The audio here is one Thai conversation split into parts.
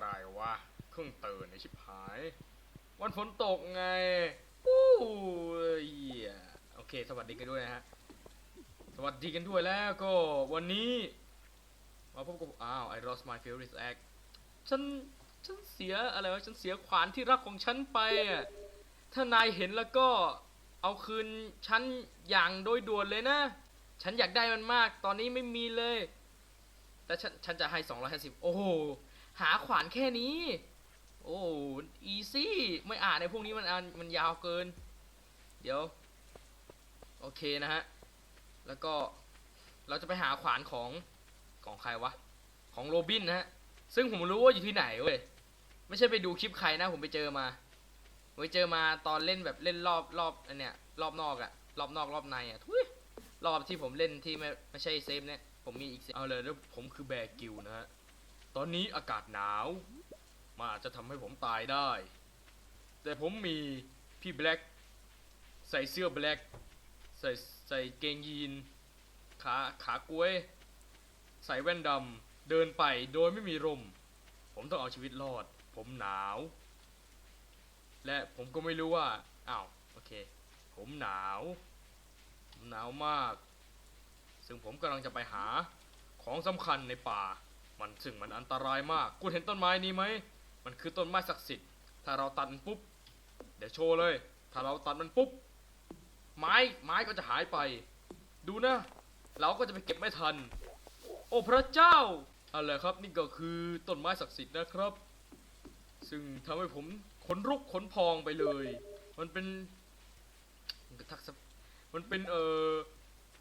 อะไรวะเพิ่งตื่นในชิบหาย วันฝนตกไงอู้ยเหี้ยโอเค สวัสดีกันด้วยนะฮะ สวัสดีกันด้วยแล้วก็วันนี้มาพบกับอ้าว I lost my favorite act ฉัน ฉันเสียอะไรวะ ฉันเสียขวานที่รักของฉันไปอะ ถ้านายเห็นแล้วก็เอาคืนฉันอย่างโดยด่วนเลยนะ ฉันอยากได้มันมาก ตอนนี้ไม่มีเลย แต่ฉัน ฉันจะให้ 250 โอ้โห หาขวานแค่นี้ โอ้อีซี่ไม่อ่านในพวกนี้มันอ่านมันยาวเกิน เดี๋ยว โอเคนะฮะ แล้วก็เราจะไปหาขวานของของใครวะ ของโรบินนะฮะ ซึ่งผมรู้ว่าอยู่ที่ไหนเว้ย ไม่ใช่ไปดูคลิปใครนะ ผมไปเจอมาผมไปเจอมาตอนเล่นแบบเล่นรอบรอบอันเนี้ยรอบนอกอะรอบนอกรอบในอะทุยรอบที่ผมเล่นที่ไม่ไม่ใช่เซฟเนี่ย ผมมีอีกเซฟเอาเลยแล้วผมคือแบกิวนะฮะ ตอนนี้อากาศหนาวมันอาจจะทำให้ผมตายได้ แต่ผมมีพี่แบล็กใส่เสื้อแบล็กใส่ใส่เกงยีน ขาขากล้วย ใส่แว่นดำเดินไปโดยไม่มีร่ม ผมต้องเอาชีวิตรอด ผมหนาว และผมก็ไม่รู้ว่าอ้าวโอเค ผมหนาวผมหนาวมาก ซึ่งผมกำลังจะไปหาของสำคัญในป่า มันซึ่งมันอันตรายมาก คุณเห็นต้นไม้นี้ไหม มันคือต้นไม้ศักดิ์สิทธิ์ ถ้าเราตัดมันปุ๊บ เดี๋ยวโชว์เลย ถ้าเราตัดมันปุ๊บ ไม้ ไม้ก็จะหายไป ดูนะ เราก็จะไปเก็บไม่ทัน โอ้พระเจ้า อะไรครับ นี่ก็คือต้นไม้ศักดิ์สิทธิ์นะครับ ซึ่งทำให้ผมขนลุกขนพองไปเลย มันเป็นทักษะมันเป็นเอ่อ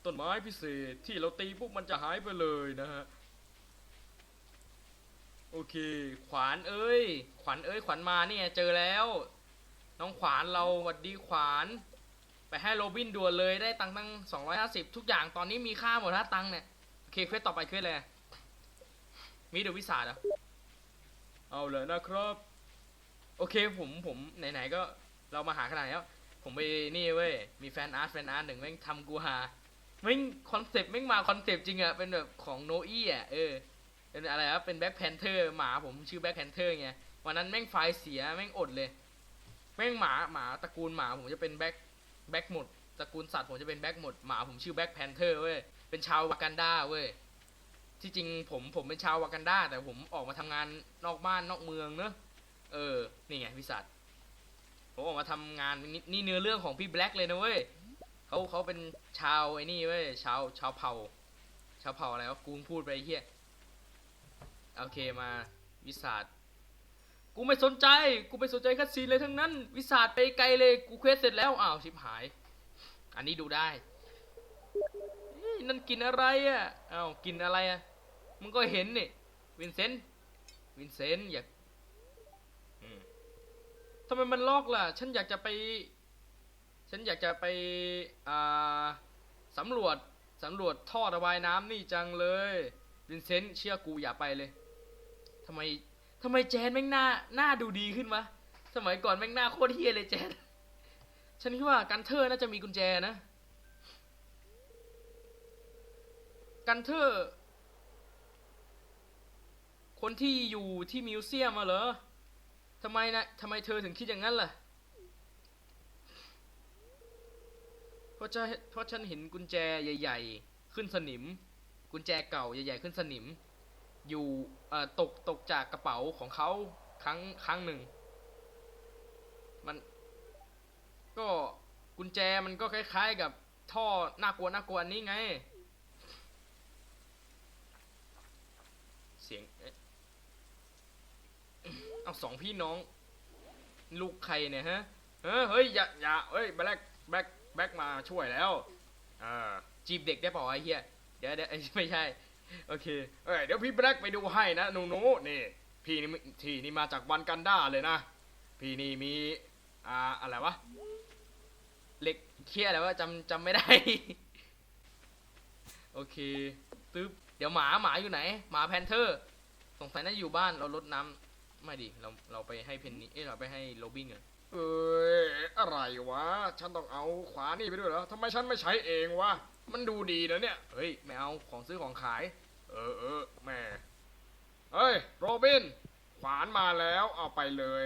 ต้นไม้พิเศษที่เราตีปุ๊บมันจะหายไปเลยนะฮะ โอเค ขวานเอ้ย ขวัญเอ้ย ขวัญมาเนี่ยเจอแล้ว น้องขวานเราหวัดดีขวาน ไปให้โรบินด่วนเลยได้ตังค์ตั้ง250ทุกอย่างตอนนี้มีค่าหมดนะตังค์เนี่ย โอเคเควสต่อไปเควสเลยมีเดอะวิสาเหรอเอาเลยนะครับ โอเคผมผมไหนๆก็เรามาหาขนาดแล้ว ผมไปนี่เว้ย มีแฟนอาร์ตแฟนอาร์ตหนึ่งแม่งทำกูหาแม่งคอนเซปต์แม่งมาคอนเซปต์จริงอะเป็นแบบของโนอี้อะเออ เป็นอะไรครับเป็นแบ็คแพนเทอร์หมาผมชื่อแบ็คแพนเทอร์ไงวันนั้นแม่งไฟเสียแม่งอดเลย แม่งหมาหมาตระกูลหมาผมจะเป็นแบ็คแบ็คหมดตระกูลสัตว์ผมจะเป็นแบ็คหมดหมาผมชื่อแบ็คแพนเทอร์เว้ยเป็นชาววากันดาเว้ยที่จริงผมผมเป็นชาววากันดาแต่ผมออกมาทำงานนอกบ้านนอกเมืองเนอะเออนี่ไงพิสัตผมออกมาทำงานนี่นี่เนื้อเรื่องของพี่แบล็กเลยนะเว้ยเขาเขาเป็นชาวไอ้นี่เว้ยชาวชาวเผ่า ชาวเผ่าอะไรวะกูพูดไปเฮีย โอเคมาวิสาดกูไม่สนใจ กูไม่สนใจคัดซีนเลยทั้งนั้น วิสาดไปไกลเลย กูเควสเสร็จแล้วอ้าวชิบหาย อันนี้ดูได้นั่นกินอะไรอะเอ้ากินอะไรอะมึงก็เห็นนี่วินเซนต์วินเซนต์อยากทำไมมันลอกล่ะ ฉันอยากจะไป ฉันอยากจะไปอ่าสำรวจสำรวจท่อระบายน้ำนี่จังเลย วินเซนต์เชื่อกูอย่าไปเลย ทำไมทำไมแจนแม่งหน้าหน้าดูดีขึ้นวะสมัยก่อนแม่งหน้าโคตรเฮียเลยแจนฉันคิดว่ากันเทอร์น่าจะมีกุญแจนะ กันเทอร์ คนที่อยู่ที่มิวเซียมมาเหรอทำไมนะทำไมเธอถึงคิดอย่างนั้นล่ะ เพราะจะเพราะฉันเห็นกุญแจใหญ่ ๆ ขึ้นสนิม กุญแจเก่าใหญ่ ๆ ขึ้นสนิม อยู่เอ่อตกตกจากกระเป๋าของเขาครั้งครั้งหนึ่ง มัน ก็กุญแจมันก็คล้ายๆกับท่อน่ากลัวน่ากลัวอันนี้ไง เสียงเอ๊ะเอาสองพี่น้อง ลูกใครเนี่ยฮะเออเฮ้ยอย่าอย่าเฮ้ยแบล็กแบล็กแบล็กมาช่วยแล้วอ่าจีบเด็กได้ป่าวะไอ้เหี้ยเดี๋ยวเดี๋ยวไม่ใช่ โอเคเอ้ยเดี๋ยวพี่แบล็กไปดูให้นะหนูหนูนี่พี่นี่ที่นี่มาจากวันกันด้าเลยนะ พี่นี่มีอ่าอะไรวะเหล็กเคียอะไรวะจำจำไม่ได้ โอเคตึ๊บเดี๋ยวหมาหมาอยู่ไหน หมาแพนเทอร์ สงสัยน่าอยู่บ้านเราลดน้ำไม่ดิเราเราไปให้เพนนี่เอ้เราไปให้โรบินกันเอ้ยอะไรวะ ฉันต้องเอาขวานี่ไปด้วยเหรอทำไมฉันไม่ใช้เองวะ มันดูดีนะเนี่ย เฮ้ยไม่เอาของซื้อของขาย เออเออแม่เฮ้ย โรบิน ขวานมาแล้วเอาไปเลย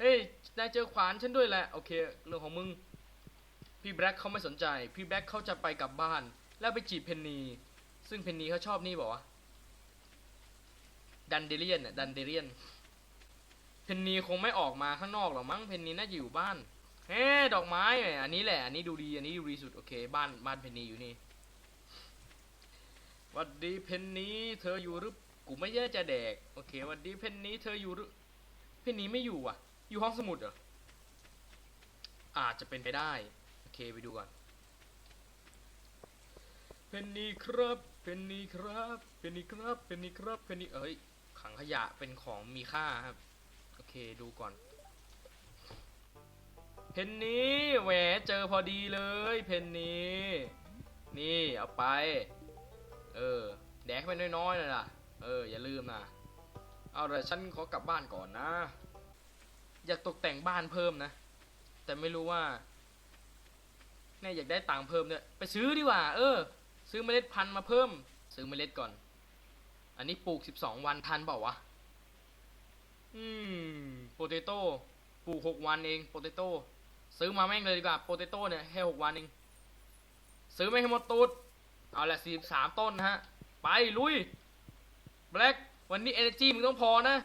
เฮ้ย นายเจอขวานฉันด้วยแหละ โอเค เรื่องของมึง พี่แบล็คเขาไม่สนใจ พี่แบล็คเขาจะไปกลับบ้าน แล้วไปจีบเพนนี ซึ่งเพนนีเขาชอบนี่บอกว่าดันเดเลียนน่ะดันเดเลียน เพนนีคงไม่ออกมาข้างนอกหรอกมั้ง เพนนีน่าจะอยู่บ้าน เฮ้ดอกไม้อันนี้แหละ อันนี้ดูดี อันนี้ดูดีสุด โอเค บ้านบ้านเพนนีอยู่นี่วัดดีเพนนีเธออยู่หรือกูไม่แย่จะแดก โอเควัดดีเพนนีเธออยู่หรือเพนนีไม่อยู่อะ อยู่ห้องสมุดเหรอ อาจจะเป็นไปได้ โอเคไปดูก่อน เพนนีครับ เพนนีครับ เพนนีครับ เพนนีครับ เพนนีเอ้ย ขังขยะเป็นของมีค่าครับ โอเคดูก่อน เพนนี้แหวเจอพอดีเลย เพนนี้ นี่เอาไป เออ แดกไปน้อยๆเลยล่ะ เออ อย่าลืมนะ เอาละฉันขอกลับบ้านก่อนนะ อยากตกแต่งบ้านเพิ่มนะ แต่ไม่รู้ว่าเน่อยากได้ตังค์เพิ่มเนี่ยไปซื้อดีกว่า เออ ซื้อเมล็ดพันธุ์มาเพิ่ม ซื้อเมล็ดก่อน อันนี้ปลูก 12 วันทันเปล่าวะ อืม โปเตโต้ ปลูก 6 วันเอง โปเตโต้ ซื้อมาแม่งเลยดีกว่าโปเตโต้เนี่ยแค่6วันเองซื้อไม่ให้หมดตูดเอาละ43ต้นนะฮะ ไปลุยแบล็กวันนี้เอเนจีมึงต้องพอนะ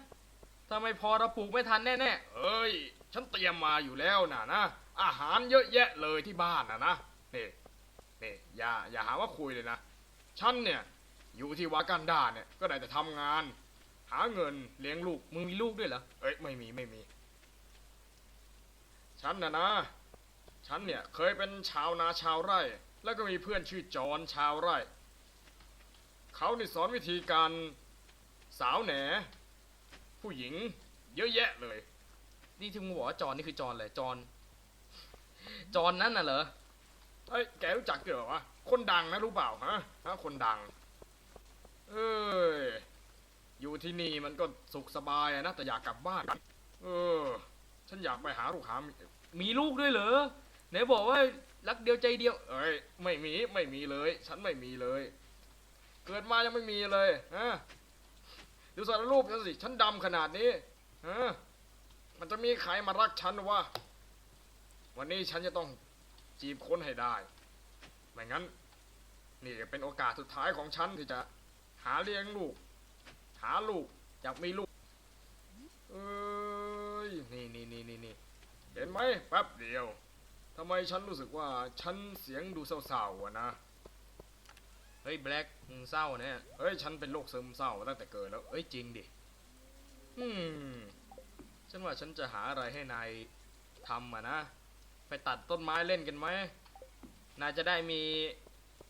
ถ้าไม่พอเราปลูกไม่ทันแน่ๆเอ้ย ฉันเตรียมมาอยู่แล้วนะนะ อาหารเยอะแยะเลยที่บ้านนะนะนี่นี่อย่าอย่าหาว่าคุยเลยนะ ฉันเนี่ยอยู่ที่วากันดาเนี่ยก็ได้แต่ทำงาน หาเงินเลี้ยงลูกมึงมีลูกด้วยเหรอเอ้ยไม่มีไม่มี ฉันนะนะ ฉันเนี่ยเคยเป็นชาวนาชาวไร่ แล้วก็มีเพื่อนชื่อจอนชาวไร่ เขานี่สอนวิธีการสาวแหน ผู้หญิง เยอะแยะเลย นี่ที่มึงบอกว่าจอนนี่คือจอนเลยจอนจอนนั่นน่ะเหรอเอ้ยแกรู้จักเหรอวะคนดังนะรู้เปล่าฮะฮะคนดัง เอ้ยอยู่ที่นี่มันก็สุขสบายอะนะแต่อยากกลับบ้าน เออ ฉันอยากไปหาลูกหาเมียมีลูกด้วยเหรอไหนบอกว่ารักเดียวใจเดียว เอ้ยไม่มีไม่มีเลย ฉันไม่มีเลย เกิดมายังไม่มีเลยฮะดูสารรูปฉันสิฉันดำขนาดนี้ฮะมันจะมีใครมารักฉันวะวันนี้ฉันจะต้องจีบคนให้ได้ไม่งั้น นี่เป็นโอกาสสุดท้ายของฉันที่จะหาเลี้ยงลูก หาลูกอยากมีลูก เอ้ย นี่นี่นี่นี่นี่เห็นไหมแป๊บเดียวทำไมฉันรู้สึกว่าฉันเสียงดูเศร้าๆอะนะ เฮ้ยแบล็กมึงเศร้าเนี่ยเฮ้ยฉันเป็นโรคซึมเศร้าตั้งแต่เกิดแล้ว เอ้ยจริงดิ อืม ฉันว่าฉันจะหาอะไรให้นายทำอะนะ ไปตัดต้นไม้เล่นกันไหมนายจะได้มี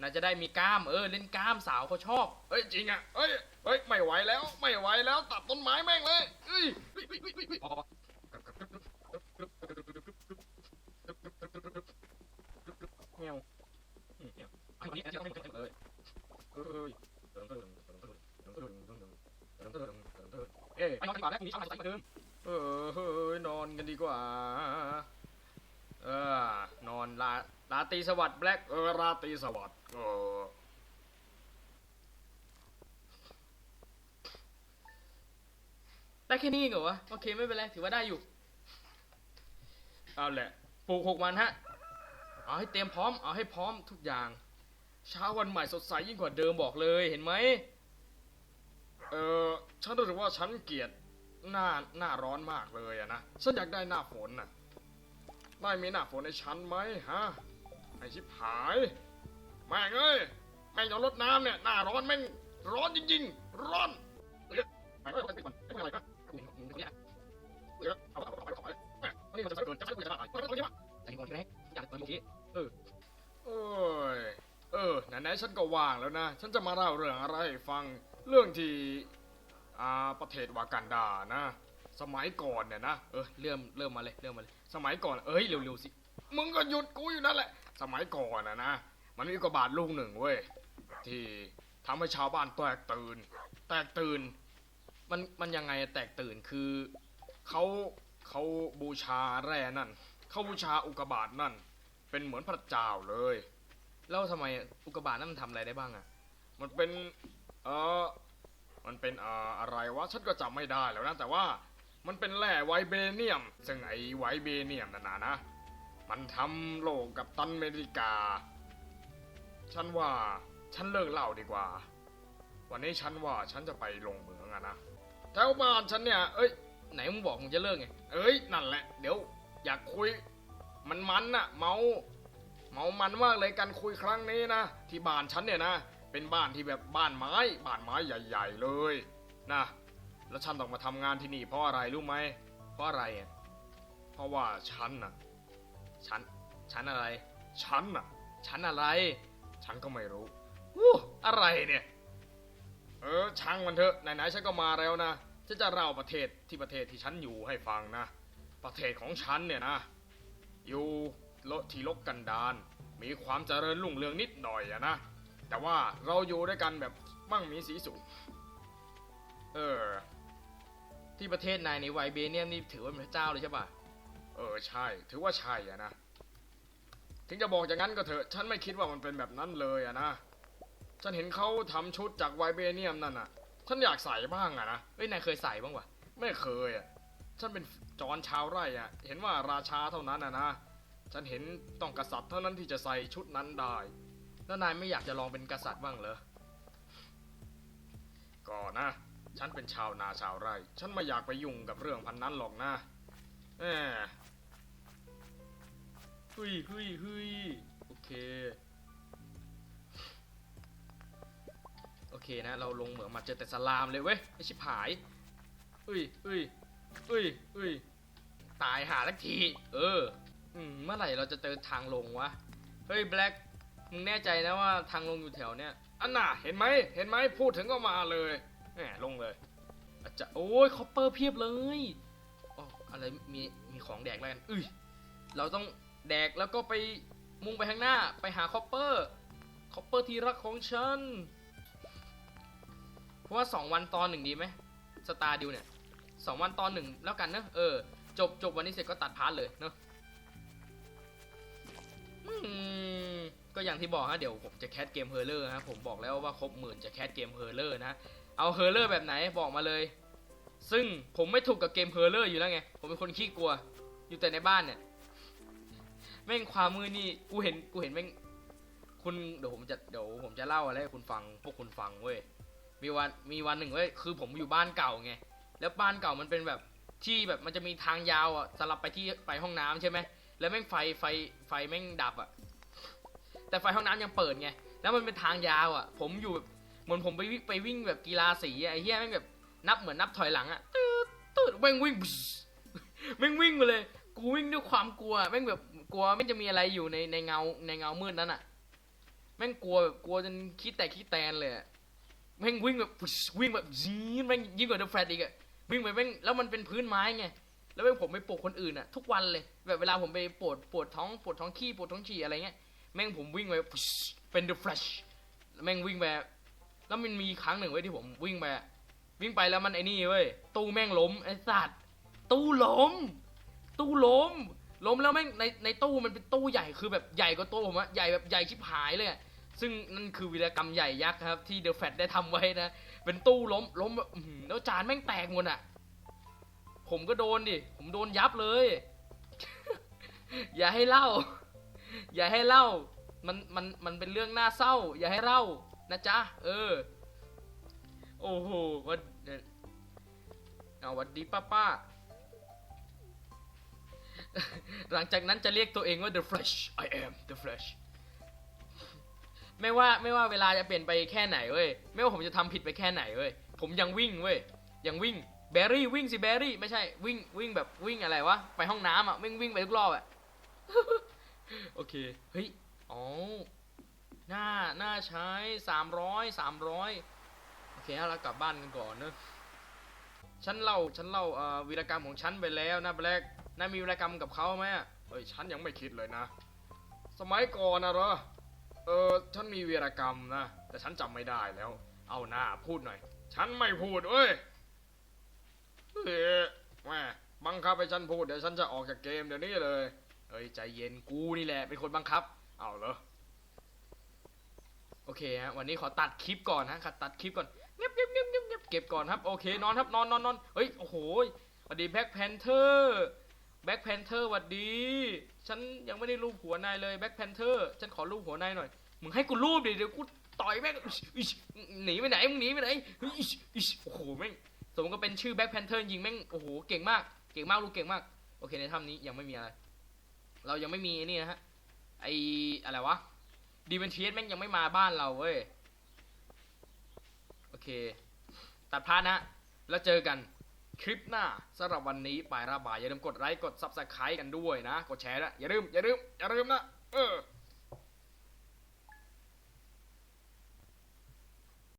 นายจะได้มีกล้ามเออเล่นกล้ามสาวเขาชอบ เอ้ยจริงอะเอ้ยเอ้ยไม่ไหวแล้ว ไม่ไหวแล้ว ตัดต้นไม้แม่งเลยเอ้ย เฮ้ยเฮ้ยเฮ้ยเฮ้ยเฮ้ยพอเงี้ยอืมเงี้ยไอ้คนนี้ไอ้ที่เขาไม่เคยเอ้ยเอ้ยเอ้ยไปนอนกันดีกว่าแล้วพรุ่งนี้เช้ามาสดใสเหมือนเดิมเออเฮ้ยนอนกันดีกว่า เออนอนลาลาตีสวัสดิ์แบล็กเออราตีสวัสดิ์เออได้แค่นี้เหรอวะโอเคไม่เป็นไรถือว่าได้อยู่ เอาแหละปลูกหกวันฮะ เอาให้เตรียมพร้อม เอาให้พร้อมทุกอย่าง เช้าวันใหม่สดใสยิ่งกว่าเดิมบอกเลยเห็นไหม เออฉันรู้สึกว่าฉันเกลียดหน้าหน้าร้อนมากเลยอะนะ ฉันอยากได้หน้าฝนน่ะ ได้มีหน้าฝนให้ฉันไหมฮะ ไอชิบหาย แม่งเอ้ย แม่งเอารถน้ำเนี่ย หน้าร้อนแม่งร้อนจริงๆ ร้อนเอ้ยแม่งเออเออเออไม่คุยเออไหนๆฉันก็ว่างแล้วนะ ฉันจะมาเล่าเรื่องอะไรให้ฟังเรื่องที่อ่าประเทศวากันดานะ สมัยก่อนเนี่ยนะเออเริ่มเริ่มมาเลยเริ่มมาเลย สมัยก่อนเอ้ยเร็วๆสิมึงก็หยุดกูอยู่นั่นแหละ สมัยก่อนนะนะมันมีอุกบาตลูกหนึ่งเว้ยที่ทำให้ชาวบ้านแตกตื่น แตกตื่น มันมันยังไงแตกตื่นคือเขาเขาบูชาแร่นั่นเขาบูชาอุกบาตนั่น เป็นเหมือนพระเจ้าเลย แล้วทำไมอุกกาบาตนั้นมันทำอะไรได้บ้างอะมันเป็นเออมันเป็นเอ่ออะไรวะฉันก็จำไม่ได้แล้วนะแต่ว่ามันเป็นแร่ไวเบเนียม ซึ่งไอไวเบเนียมนั่นนะนะ มันทำโลกกับตันอเมริกา ฉันว่าฉันเลิกเล่าดีกว่า วันนี้ฉันว่าฉันจะไปลงเหมืองอะนะแถวบ้านฉันเนี่ย เอ้ย ไหนมึงบอกมึงจะเลิกไง เอ้ย นั่นแหละ เดี๋ยวอยากคุย มันมันอะเมาเมามันมากเลยการคุยครั้งนี้นะที่บ้านฉันเนี่ยนะ เป็นบ้านที่แบบบ้านไม้บ้านไม้ใหญ่ ๆ เลยนะแล้วฉันต้องมาทำงานที่นี่เพราะอะไรรู้ไหมเพราะอะไรอะเพราะว่าฉันน่ะฉันฉันอะไร ฉันน่ะฉันอะไร ฉันก็ไม่รู้อู้อะไรเนี่ย เออช่างมันเถอะไหนๆฉันก็มาแล้วนะฉันจะเล่าประเทศที่ประเทศที่ฉันอยู่ให้ฟังนะ ประเทศของฉันเนี่ยนะ อยู่โลที่ลกกันดานมีความเจริญรุ่งเรืองนิดหน่อยอะนะ แต่ว่าเราอยู่ด้วยกันแบบมั่งมีสีสุขเออ ที่ประเทศนายในไวเบเนียมนี่ถือว่าเป็นพระเจ้าเลยใช่ปะเออใช่ ถือว่าใช่อะนะ ถึงจะบอกอย่างนั้นก็เถอะ ฉันไม่คิดว่ามันเป็นแบบนั้นเลยอะนะ ฉันเห็นเขาทำชุดจากไวเบเนียมนั่นอะฉันอยากใส่บ้างอะนะเฮ้ยนายเคยใส่บ้างวะไม่เคยอะ ฉันเป็นจอนชาวไร่อะเห็นว่าราชาเท่านั้นอะนะ ฉันเห็นต้องกษัตริย์เท่านั้นที่จะใส่ชุดนั้นได้ แล้วนายไม่อยากจะลองเป็นกษัตริย์บ้างเหรอ ก็นะ ฉันเป็นชาวนาชาวไร่ ฉันไม่อยากไปยุ่งกับเรื่องพันนั้นหรอกนะแหมเฮ้ยเฮ้ยเฮ้ยโอเค โอเคนะ เราลงเหมืองมาเจอแต่สลามเลยเว้ย ไอชิบหายเอ้ยเอ้ย เอ้ยเอ้ยตายหาลักที เออ อืม เมื่อไหร่เราจะเจอทางลงวะ เฮ้ยแบล็กมึงแน่ใจนะว่าทางลงอยู่แถวเนี้ย อันน่ะ เห็นไหม เห็นไหม พูดถึงก็มาเลยแหมลงเลย อาจจะ โอ้ยคอปเปอร์เพียบเลยอ๋ออะไร มี มีของแดกแล้วกันอุ้ย เราต้องแดกแล้วก็ไปมุ่งไปข้างหน้า ไปหาคอปเปอร์ คอปเปอร์ที่รักของฉัน เพราะว่าสองวันตอนหนึ่งดีไหม สตาร์ดิวเนี่ย สองวันตอนหนึ่งแล้วกันเนอะเออ จบจบวันนี้เสร็จก็ตัดพาร์ทเลยเนอะก็อย่างที่บอกฮะเดี๋ยวผมจะแคสเกมเฮอร์เลอร์ฮะผมบอกแล้วว่าครบหมื่นจะแคสเกมเฮอร์เลอร์นะเอาเฮอร์เลอร์แบบไหนบอกมาเลย ซึ่งผมไม่ถูกกับเกมเฮอร์เลอร์อยู่แล้วไงผมเป็นคนขี้กลัว อยู่แต่ในบ้านเนี่ยแม่งความมือนี่กูเห็นกูเห็นแม่งคุณเดี๋ยวผมจะเดี๋ยวผมจะเล่าอะไรให้คุณฟังพวกคุณฟังเว้ยมีวันมีวันหนึ่งเว้ยคือผมอยู่บ้านเก่าไง แล้วบ้านเก่ามันเป็นแบบที่แบบมันจะมีทางยาวอะสลับไปที่ไปห้องน้ำใช่ไหมแล้วแม่งไฟไฟไฟแม่งดับอะแต่ไฟห้องน้ำยังเปิดไงแล้วมันเป็นทางยาวอะ ผมอยู่แบบเหมือนผมไปวิไปวิ่งแบบกีฬาสีไอ้เหี้ยแม่งแบบนับเหมือนนับถอยหลังอะตืดตืดแม่งวิ่งแม่งวิ่งมาเลย กูวิ่งด้วยความกลัวแม่งแบบกลัวไม่งจะมีอะไรอยู่ในในเงาในเงามืดนั้นอะแม่งกลัวแบบกลัวจนคิดแต่คิดแตนเลยแม่งวิ่งแบบวิ่งแบบยีดแม่งยิ่งกว่าเดอะแฟลอีกอะ วิ่งไปแม่งแล้วมันเป็นพื้นไม้ไงแล้วแม่งผมไปปลุกคนอื่นอะทุกวันเลย แบบเวลาผมไปปวดปวดท้องปวดท้องขี้ปวดท้องฉี่อะไรเงี้ยแม่งผมวิ่งไปเป็นเดอะแฟลชแม่งวิ่งไปแล้วมันมีครั้งหนึ่งเว้ยที่ผมวิ่งไปวิ่งไปแล้วมันไอ้นี่เว้ยตู้แม่งล้มไอ้สัตว์ตู้ล้ม ตู้ล้มล้มแล้วแม่งในในตู้มันเป็นตู้ใหญ่คือแบบใหญ่กว่าตัวผมอะใหญ่แบบใหญ่ชิบหายเลยอะ ซึ่งนั่นคือวีรกรรมใหญ่ยักษ์ครับ ที่เดอะแฟตได้ทำไว้นะ เป็นตู้ล้มล้มแล้วจานแม่งแตกหมดอะ ผมก็โดนดิ ผมโดนยับเลย อย่าให้เล่า อย่าให้เล่า มันมันมันเป็นเรื่องน่าเศร้า อย่าให้เล่านะจ๊ะ เออ โอ้โหวันเอาวันดีป้าป้าหลังจากนั้นจะเรียกตัวเองว่า The Flash I am The Flash ไม่ว่าไม่ว่าเวลาจะเปลี่ยนไปแค่ไหนเว้ยไม่ว่าผมจะทำผิดไปแค่ไหนเว้ยผมยังวิ่งเว้ยยังวิ่งแบรี่วิ่งสิแบรี่ไม่ใช่วิ่งวิ่งแบบวิ่งอะไรวะไปห้องน้ำอะวิ่งวิ่งไปทุกรอบอะโอเคเฮ้ยอ๋อหน้าหน้าใช้สามร้อยสามร้อยโอเคเอาเรากลับบ้านกันก่อนเนอะฉันเล่าฉันเล่าวีรกรรมของฉันไปแล้วนะแบล็กนายมีวีรกรรมกับเขาไหมอะเอ้ยฉันยังไม่คิดเลยนะ สมัยก่อนนะเหรอ ออฉันมีวีรกรรมนะ แต่ฉันจำไม่ได้แล้ว เอาหน้าพูดหน่อย ฉันไม่พูดเอ้ยเฮ้แม่บังคับให้ฉันพูดเดี๋ยวฉันจะออกจากเกมเดี๋ยวนี้เลยเอ้ยใจเย็นกูนี่แหละเป็นคนบังคับ เอาเหรอโอเคฮะวันนี้ขอตัดคลิปก่อนนะขัดตัดคลิปก่อนเงียบเงียบเงียบเงียบเงียบเก็บก่อนครับโอเคนอนครับนอนนอนนอนเฮ้ยโอ้โหสวัสดีแบ็คแพนเทอร์ แบ็คแพนเทอร์สวัสดี ฉันยังไม่ได้รูปหัวนายเลยแบ็คแพนเทอร์ฉันขอรูปหัวนายหน่อย มึงให้กูรูปดิเดี๋ยวกูต่อยแม่งหนีไปไหนมึงหนีไปไหนโอ้โหแม่งสมมติก็เป็นชื่อแบ็คแพนเทอร์จริงแม่งโอ้โหเก่งมากเก่งมากลูกเก่งมาก โอเคในถ้ำนี้ยังไม่มีอะไร เรายังไม่มีนี่นะฮะไออะไรวะดีเวนเทียสแม่งยังไม่มาบ้านเราเว้ยโอเค ตัดพาร์ทนะ แล้วเจอกัน คลิปหน้าสำหรับวันนี้ปลายระบายอย่าลืมกดไลค์กดซับสไครต์กันด้วยนะ กดแชร์นะอย่าลืมอย่าลืมอย่าลืมนะเออ